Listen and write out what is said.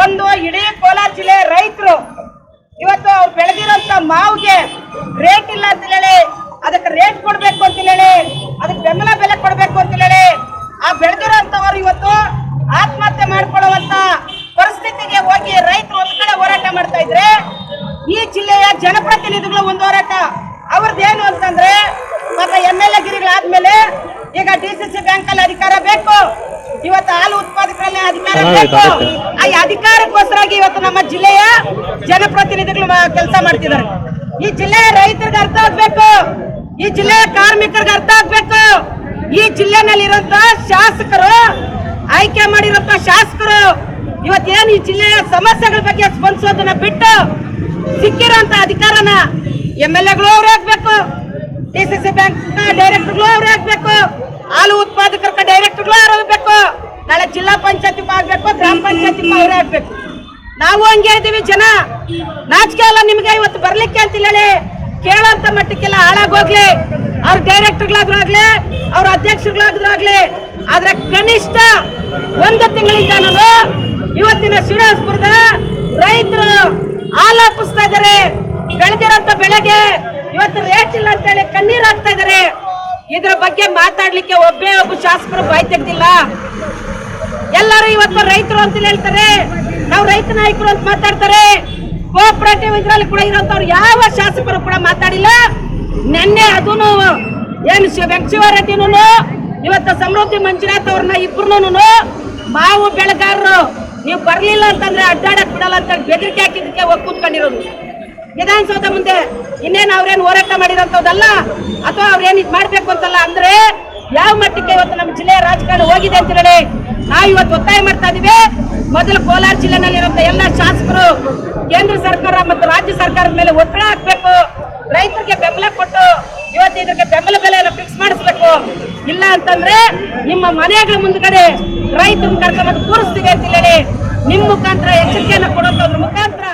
ಒಂದು ಇಡೀ ಕೋಲಾರ ಜಿಲ್ಲೆ ರೈತರು ಇವತ್ತು ಅವ್ರು ಬೆಳೆದಿರೋಂತ ಮಾವಿಗೆ ರೇಟ್ ಇಲ್ಲ ಅಂತ ಹೇಳಿ, ಅದಕ್ಕೆ ರೇಟ್ ಕೊಡ್ಬೇಕು ಅಂತ ಹೇಳಿ, ಅದಕ್ಕೆ ಬೆಂಬಲ ಬೆಲೆ ಕೊಡ್ಬೇಕು ಅಂತ ಹೇಳಿ, ಆ ಬೆಳೆದಿರೋಂಥವ್ರು ಇವತ್ತು ಆತ್ಮಹತ್ಯೆ ಮಾಡ್ಕೊಳ್ಳುವಂತ ಪರಿಸ್ಥಿತಿಗೆ ಹೋಗಿ ರೈತರು ಒಂದ್ ಕಡೆ ಹೋರಾಟ ಮಾಡ್ತಾ ಇದ್ರೆ ಈ ಜಿಲ್ಲೆಯ ಜನಪ್ರತಿನಿಧಿಗಳು ಒಂದು ಹೋರಾಟ. ಅವ್ರದ್ದೇನು ಅಂತಂದ್ರೆ ಪಾಪ ಎಂ ಎಲ್ ಎ ಗಿರಿಗಳಾದ್ಮೇಲೆ ಈಗ ಡಿ ಸಿ ಸಿ ಬ್ಯಾಂಕ್ ಅಲ್ಲಿ ಅಧಿಕಾರ ಬೇಕು. ಇವತ್ತು ಹಾಲು ಉತ್ಪಾದಕರಲ್ಲಿ ಅಧಿಕಾರ ಬೇಕು. ಆ ಅಧಿಕಾರಕ್ಕೋಸ್ಕರಾಗಿ ಇವತ್ತು ನಮ್ಮ ಜಿಲ್ಲೆಯ ಜನಪ್ರತಿನಿಧಿಗಳು ಕೆಲಸ ಮಾಡ್ತಿದ್ದಾರೆ. ಈ ಜಿಲ್ಲೆಯ ರೈತರಿಗೆ ಅರ್ಥ ಆಗ್ಬೇಕು. ಈ ಜಿಲ್ಲೆಯ ಕಾರ್ಮಿಕರಿಗೆ ಅರ್ಥ ಆಗ್ಬೇಕು. ಈ ಜಿಲ್ಲೆನಲ್ಲಿ ಇರುವಂತ ಶಾಸಕರು ಆಯ್ಕೆ ಮಾಡಿರುವಂತ ಶಾಸಕರು ಇವತ್ತೇನು ಈ ಜಿಲ್ಲೆಯ ಸಮಸ್ಯೆಗಳ ಬಗ್ಗೆ ಸ್ಪಂದಿಸೋದನ್ನ ಬಿಟ್ಟು ಸಿಕ್ಕಿರುವಂತ ಅಧಿಕಾರನ ಎಂ ಎಲ್ ಎಗಳು ಅವರು ಆಗ್ಬೇಕು. ಡಿ ಸಿ ಸಿ ಬ್ಯಾಂಕ್ ಡೈರೆಕ್ಟರ್ಗಳು ಅವ್ರು ಆಗ್ಬೇಕು ಹಾಲು ಉತ್ಪಾದಕರ ಡೈರೆಕ್ಟರ್ಗಳು ಅವ್ರು ಆಗ್ಬೇಕು ನಾಳೆ ಜಿಲ್ಲಾ ಪಂಚಾಯತಿ ಆಗ್ಬೇಕು, ಗ್ರಾಮ ಪಂಚಾಯತಿ ಅವರೇ ಆಗ್ಬೇಕು ನಾವು ಹಂಗೆ ಇದೀವಿ ಜನ. ನಾಚಿಕೆ ಅಲ್ಲ ನಿಮ್ಗೆ ಇವತ್ತು ಬರ್ಲಿಕ್ಕೆ ಅಂತ ಹೇಳಿ. ಕೇಳೋಂತ ಮಟ್ಟಕ್ಕೆಲ್ಲ ಹಾಳಾಗೋಗ್ಲಿ ಅವ್ರ ಡೈರೆಕ್ಟರ್ಗಳಾದ್ರೂ ಆಗ್ಲಿ, ಅವ್ರ ಅಧ್ಯಕ್ಷರುಗಳಾದ್ರೂ ಆಗ್ಲಿ. ಆದ್ರೆ ಕನಿಷ್ಠ ಒಂದು ತಿಂಗಳಿಂದ ನಾನು ಇವತ್ತಿನ ಶ್ರೀನಿವಾಸಪುರದ ರೈತರು ಹಾಲಾಪಿಸ್ತಾ ಇದಾರೆ ಬೆಳೆದಿರೋಂತ ಬೆಳೆಗೆ ಇವತ್ತು ರೇಟ್ ಇಲ್ಲ ಅಂತ ಹೇಳಿ ಕಣ್ಣೀರ್ ಹಾಕ್ತಾ ಇದಾರೆ. ಇದ್ರ ಬಗ್ಗೆ ಮಾತಾಡ್ಲಿಕ್ಕೆ ಒಬ್ಬೇ ಒಬ್ಬ ಶಾಸಕರು ಬಾಯ್ ತೆಗ್ದಿಲ್ಲ. ಎಲ್ಲರೂ ಇವತ್ತು ರೈತರು ಅಂತ ಹೇಳ್ತಾರೆ. ನಾವು ರೈತ ನಾಯಕರು ಅಂತ ಮಾತಾಡ್ತಾರೆ. ಕೋಆಪರೇಟಿವ್ ಇದ್ರಲ್ಲಿ ಕೂಡ ಇರೋಂಥವ್ರು ಯಾವ ಶಾಸಕರು ಕೂಡ ಮಾತಾಡಿಲ್ಲ. ನಿನ್ನೆ ಅದೂ ಏನು ಶಿವ ಇವತ್ತು ಸಮೃದ್ಧಿ ಮಂಜುನಾಥ್ ಅವ್ರನ್ನ ಇಬ್ರು ಮಾವು ಬೆಳೆಗಾರರು, ನೀವು ಬರ್ಲಿಲ್ಲ ಅಂತಂದ್ರೆ ಅಡ್ಡಾಡಕ್ ಬಿಡಲ್ಲ ಅಂತ ಬೆದರಿಕೆ ಹಾಕಿದ್ದಕ್ಕೆ ಹೋಗಿ ಕೂತ್ಕೊಂಡಿರೋದು. ವಿಧಾನಸೌಧ ಮುಂದೆ ಇನ್ನೇನು ಅವ್ರೇನು ಹೋರಾಟ ಮಾಡಿರೋಂಥದ್ದಲ್ಲ ಅಥವಾ ಅವ್ರೇನು ಇದು ಮಾಡ್ಬೇಕು ಅಂತಲ್ಲ? ಅಂದ್ರೆ ಯಾವ ಮಟ್ಟಕ್ಕೆ ಇವತ್ತು ನಮ್ಮ ಜಿಲ್ಲೆಯ ರಾಜಕಾರಣ ಹೋಗಿದೆ ಅಂತ ಹೇಳಿ ನಾವು ಇವತ್ತು ಒತ್ತಾಯ ಮಾಡ್ತಾ ಇದೀವಿ. ಮೊದಲು ಕೋಲಾರ ಜಿಲ್ಲೆನಲ್ಲಿರುವಂತ ಎಲ್ಲ ಶಾಸಕರು ಕೇಂದ್ರ ಸರ್ಕಾರ ಮತ್ತು ರಾಜ್ಯ ಸರ್ಕಾರದ ಮೇಲೆ ಒತ್ತಡ ಹಾಕ್ಬೇಕು. ರೈತರಿಗೆ ಬೆಂಬಲ ಕೊಟ್ಟು ಇವತ್ತು ಇದಕ್ಕೆ ಬೆಂಬಲ ಬೆಲೆಯನ್ನು ಫಿಕ್ಸ್ ಮಾಡಿಸ್ಬೇಕು. ಇಲ್ಲ ಅಂತಂದ್ರೆ ನಿಮ್ಮ ಮನೆಗಳ ಮುಂದ್ಗಡೆ ರೈತರನ್ನ ಕರ್ಕೊಂಡು ಕೂರಿಸ್ತೀವಿ ಅಂತ ಹೇಳಿ ನಿಮ್ಮ ಮುಖಾಂತರ ಎಚ್ಚರಿಕೆಯನ್ನು ಕೊಡೋದ್ರ ಮುಖಾಂತರ